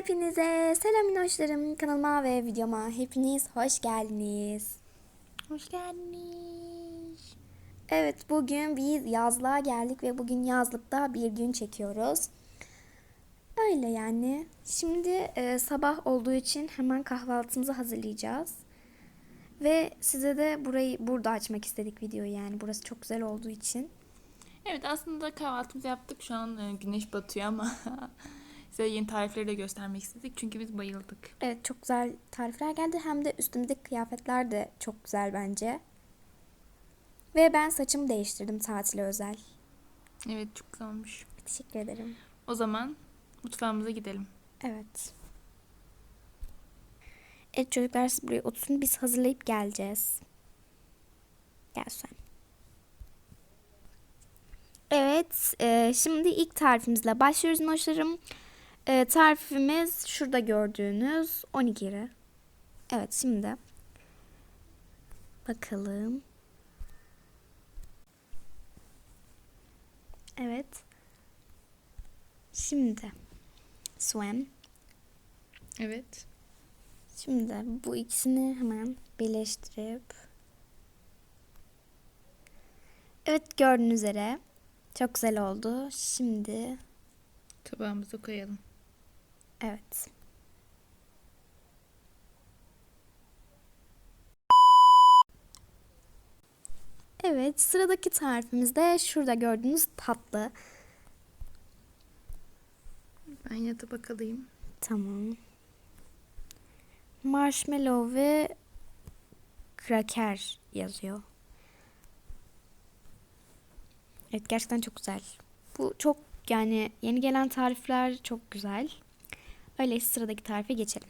Hepinize selam minnoşlarım. Kanalıma ve videoma hepiniz hoş geldiniz. Hoş geldiniz. Evet bugün biz yazlığa geldik ve bugün yazlıkta bir gün çekiyoruz. Öyle yani. Şimdi e, sabah olduğu için hemen kahvaltımızı hazırlayacağız. Ve size de burayı burada açmak istedik videoyu yani. Burası çok güzel olduğu için. Evet aslında kahvaltımızı yaptık. Şu an e, güneş batıyor ama size yeni tarifleri de göstermek istedik. Çünkü biz bayıldık. Evet çok güzel tarifler geldi. Hem de üstümdeki kıyafetler de çok güzel bence. Ve ben saçımı değiştirdim tatile özel. Evet çok güzel olmuş. Teşekkür ederim. O zaman mutfağımıza gidelim. Evet. Evet çocuklar siz buraya oturun biz hazırlayıp geleceğiz. Gel sen. Evet e, şimdi ilk tarifimizle başlıyoruz noşlarım. E, tarifimiz şurada gördüğünüz onigiri. Evet şimdi. Bakalım. Evet. Şimdi. Swim. Evet. Şimdi bu ikisini hemen birleştirip Evet gördüğünüz üzere çok güzel oldu. Şimdi Tabağımıza koyalım. Evet. Evet sıradaki tarifimiz de şurada gördüğünüz tatlı. Ben yine tabak alayım. Tamam. Marshmallow ve kraker yazıyor. Evet gerçekten çok güzel. Bu çok yani yeni gelen tarifler çok güzel. Öyleyse sıradaki tarife geçelim.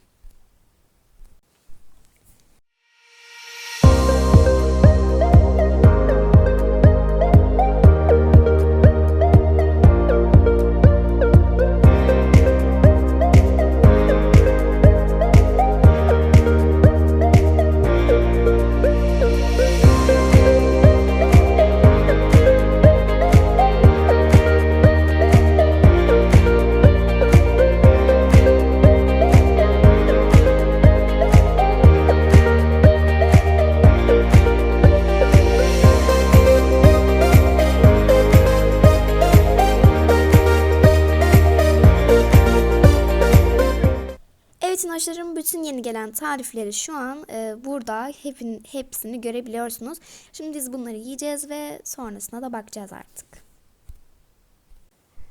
İnoşlarım bütün yeni gelen tarifleri şu an e, burada hepin, hepsini görebiliyorsunuz. Şimdi biz bunları yiyeceğiz ve sonrasına da bakacağız artık.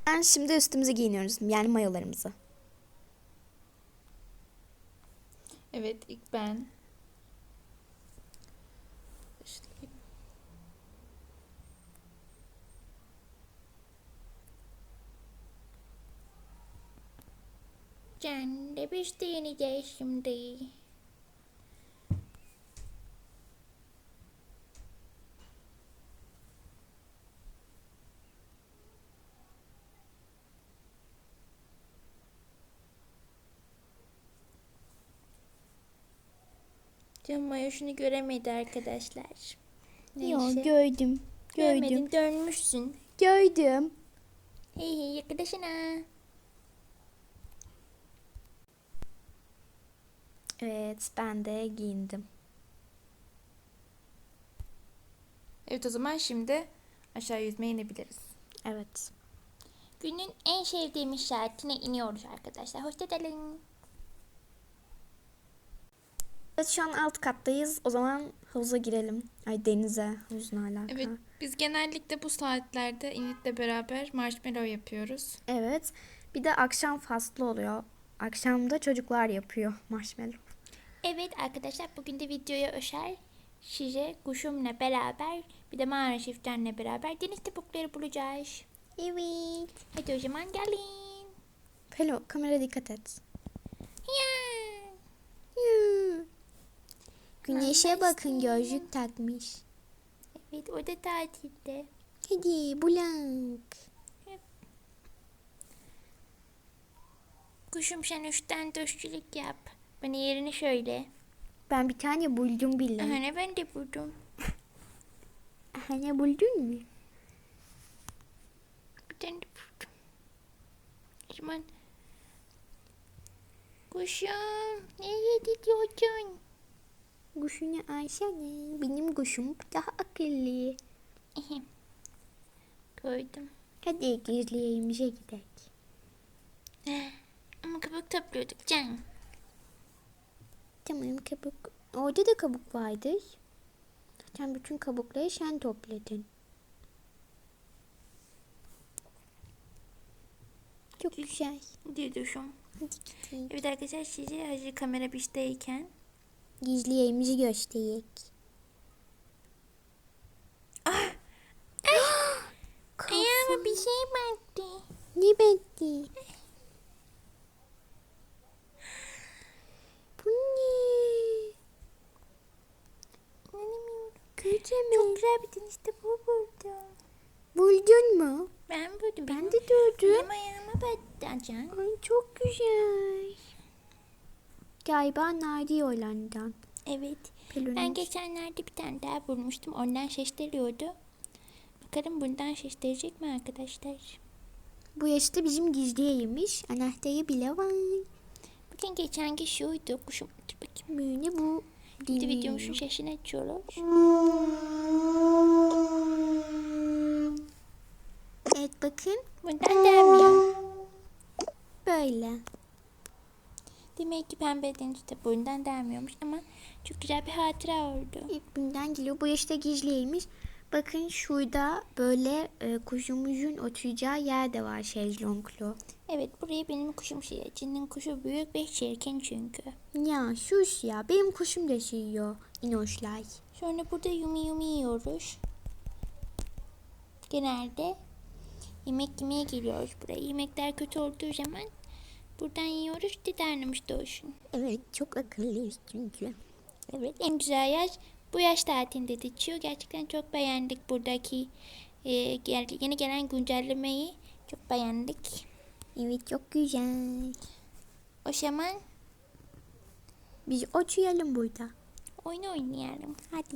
Ben şimdi üstümüzü giyiniyoruz yani mayolarımızı. Evet ilk ben. Can de bir deneyeceğiz şimdi. Can mayoşunu göremedi arkadaşlar. Neyse. gördüm. Görmedin dönmüşsün. Gördüm. Hey hey Evet ben de giyindim. Evet o zaman şimdi aşağı yüzmeye inebiliriz. Evet. Günün en sevdiğim işaretine iniyoruz arkadaşlar. Hoşçakalın. Evet şu an alt kattayız. O zaman havuza girelim. Ay denize. Havuzun alaka. Evet biz genellikle bu saatlerde Init'le beraber marshmallow yapıyoruz. Evet. Bir de akşam faslı oluyor. Akşamda çocuklar yapıyor marshmallow. Evet arkadaşlar bugün de videoya öşer size kuşumla beraber bir de mağara şifrenle beraber deniz topukları bulacağız. Evet. Hadi o zaman gelin. Pelo kamera dikkat et. Ya. Güneşe bakın gözlük takmış. Evet o da tatilde. Hadi bulank. Kuşum sen üstten döşçülük yap. Bana yerini söyle. Ben bir tane buldum bile. Aha ben de buldum. Hani buldun mu? Bir tane de buldum. Zaman Kuşum nereye gidiyorsun? Kuşunu Ayşe'ne. Benim kuşum daha akıllı. Gördüm. Hadi gizleyemize gidelim. Ama kabuk topluyorduk can. Tamam kabuk. Orada da kabuk vardı. Zaten bütün kabukları sen topladın. Çok güzel. Diyorduşum. Hadi gidelim. Evet arkadaşlar size hazır kamera bizdeyken. Gizli yerimizi göstereyim. Ayağıma bir şey battı. Ne betti? Bu ne? Kocaman. Çok güzel bir işte bu buldum. Buldun mu? Ben buldum. Ben de gördüm. Benim ayağıma battı can. Ay çok güzel. Galiba Nadi Oylan'dan. Evet. Pelin. Ben geçenlerde bir tane daha bulmuştum. Ondan şiştiriyordu. Bakalım bundan şiştirecek mi arkadaşlar? Bu yaşta bizim gizli yerimiz. Anahtarı bile var. Bakın geçenki şuydu. Kuşum dur bakayım. Böyle bu değil. videomuzun şaşını açıyoruz. Evet bakın. Bundan denmiyor. Böyle. Demek ki pembeden işte bundan denmiyormuş ama çok güzel bir hatıra oldu. İlk bundan geliyor. Bu yaşta gizli yerimiz. Bakın şurada böyle e, kuşumuzun oturacağı yer de var şezlonglu. Evet buraya benim kuşum şey. Cinnin kuşu büyük ve çirkin çünkü. Ya sus ya. Benim kuşum da yiyor. İnoşlar. Sonra burada yumi yumi yiyoruz. Genelde yemek yemeye geliyoruz buraya. Yemekler kötü olduğu zaman buradan yiyoruz. Didarnamış doğuşun. Evet çok akıllıyız çünkü. Evet en güzel yaş bu yaş tatilinde geçiyor. Gerçekten çok beğendik buradaki e, yeni gelen güncellemeyi. Çok beğendik. Evet çok güzel. O zaman Biz oturalım burada. oyun oynayalım. Hadi.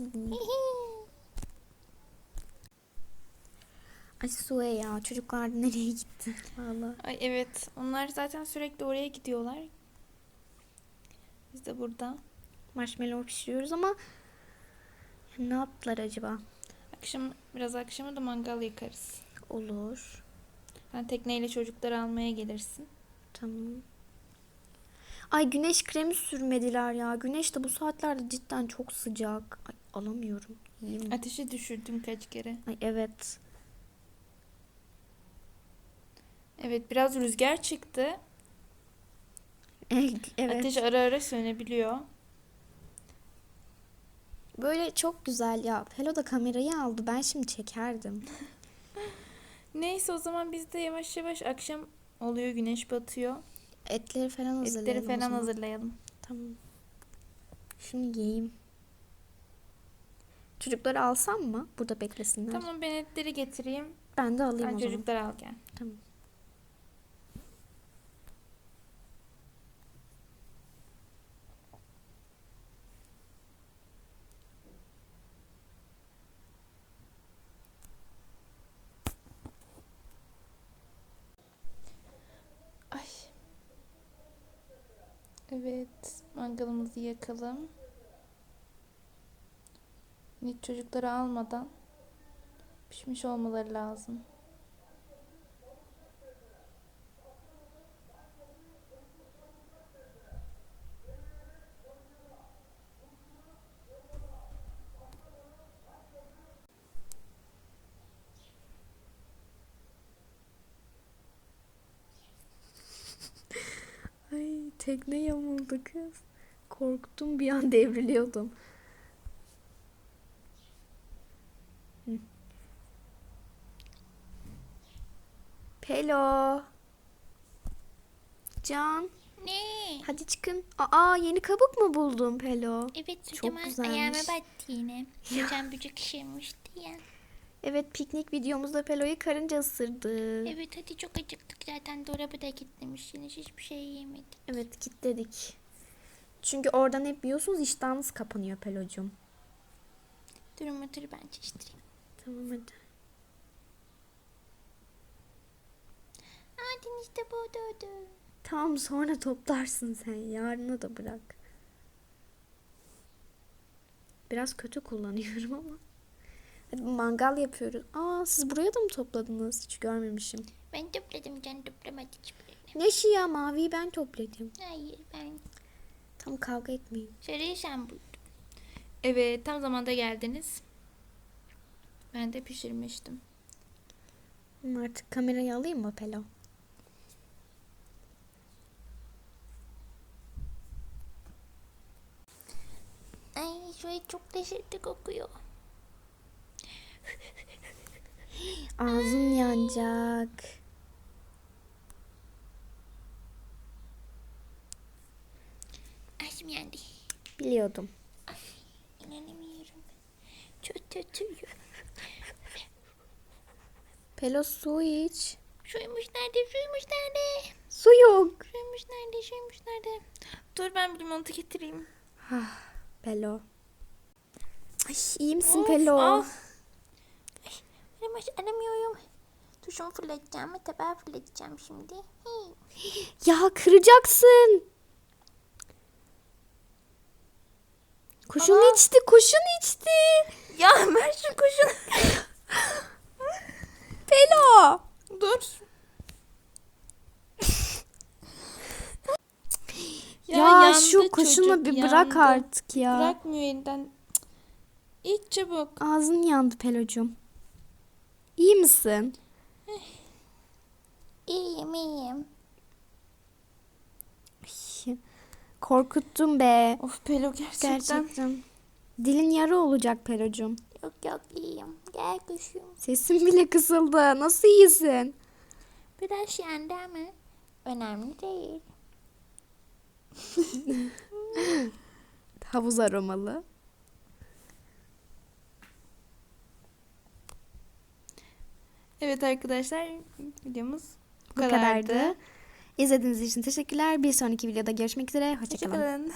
Ay Sue ya çocuklar nereye gitti? Vallahi. Ay evet. Onlar zaten sürekli oraya gidiyorlar. Biz de burada. Marshmallow pişiriyoruz ama ne yaptılar acaba? Akşam biraz akşama da mangal yakarız. Olur. Sen tekneyle çocukları almaya gelirsin. Tamam. Ay güneş kremi sürmediler ya. Güneş de bu saatlerde cidden çok sıcak. Ay alamıyorum. Yiyeyim. mi? Ateşi düşürdüm kaç kere. Ay evet. Evet biraz rüzgar çıktı. evet. Ateş ara ara sönebiliyor. Böyle çok güzel ya. Hello da kamerayı aldı. Ben şimdi çekerdim. Neyse o zaman biz de yavaş yavaş akşam oluyor güneş batıyor. Etleri falan hazırlayalım. Etleri falan hazırlayalım. Tamam. Şimdi yiyeyim. Çocukları alsam mı? Burada beklesinler. Tamam ben etleri getireyim. Ben de alayım Sen o zaman. çocukları al gel. Tamam. Evet, mangalımızı yakalım. Hiç çocukları almadan pişmiş olmaları lazım. Ay tekne yamuldu kız. Korktum bir an devriliyordum. Pelo. Can. Ne? Hadi çıkın. Aa yeni kabuk mu buldun Pelo? Evet Çok Çok ayağıma güzelmiş. battı yine. Geçen böcek şişirmişti ya. Evet piknik videomuzda Pelo'yu karınca ısırdı. Evet hadi çok acıktık zaten dolabı da kilitlemişsiniz. Hiçbir şey yemedik. Evet kilitledik. Çünkü oradan hep yiyorsunuz iştahınız kapanıyor Pelo'cum. Durun dur ben çeşittireyim. Tamam hadi. Aa denizde boğdurdu. Tamam sonra toplarsın sen. Yarına da bırak. Biraz kötü kullanıyorum ama. Mangal yapıyoruz. Aa siz buraya da mı topladınız? Hiç görmemişim. Ben topladım can toplamadı hiçbirini. Ne şey ya maviyi ben topladım. Hayır ben. Tam kavga etmeyin. Sarıyı sen buldun. Evet tam zamanda geldiniz. Ben de pişirmiştim. Artık kamerayı alayım mı Pelo? Ay şöyle çok lezzetli kokuyor. Ağzın yanacak. Ağzım yandı. Biliyordum. İnanamıyorum. Çok kötüyüm. Pelo su iç. Suymuş nerede? Suymuş nerede? Su yok. Suymuş nerede? Suymuş nerede? Dur ben bir limonata getireyim. Pelo. Ay iyi misin Of, Pelo? ah. Baş aramıyorum. Tuşumu fırlatacağım tabağı fırlatacağım şimdi. Ya kıracaksın. Kuşun içti, kuşun içti. Ya ver şu kuşunu. Pelo. Dur. Ya, yandı şu kuşunu bir bırak yandı. artık ya. Bırakmıyor elinden. İç çabuk. Ağzın yandı Pelo'cum. İyi misin? İyiyim iyiyim. Korkuttun be. Of Pelo gerçekten. Gerçekten. Dilin yarı olacak Pelo'cum. Yok yok iyiyim. Gel kuşum. Sesin bile kısıldı. Nasıl iyisin? Biraz yandı ama önemli değil. Havuz aromalı. Evet arkadaşlar videomuz bu Bu kadardı. İzlediğiniz için teşekkürler. Bir sonraki videoda görüşmek üzere. Hoşçakalın. Hoşçakalın.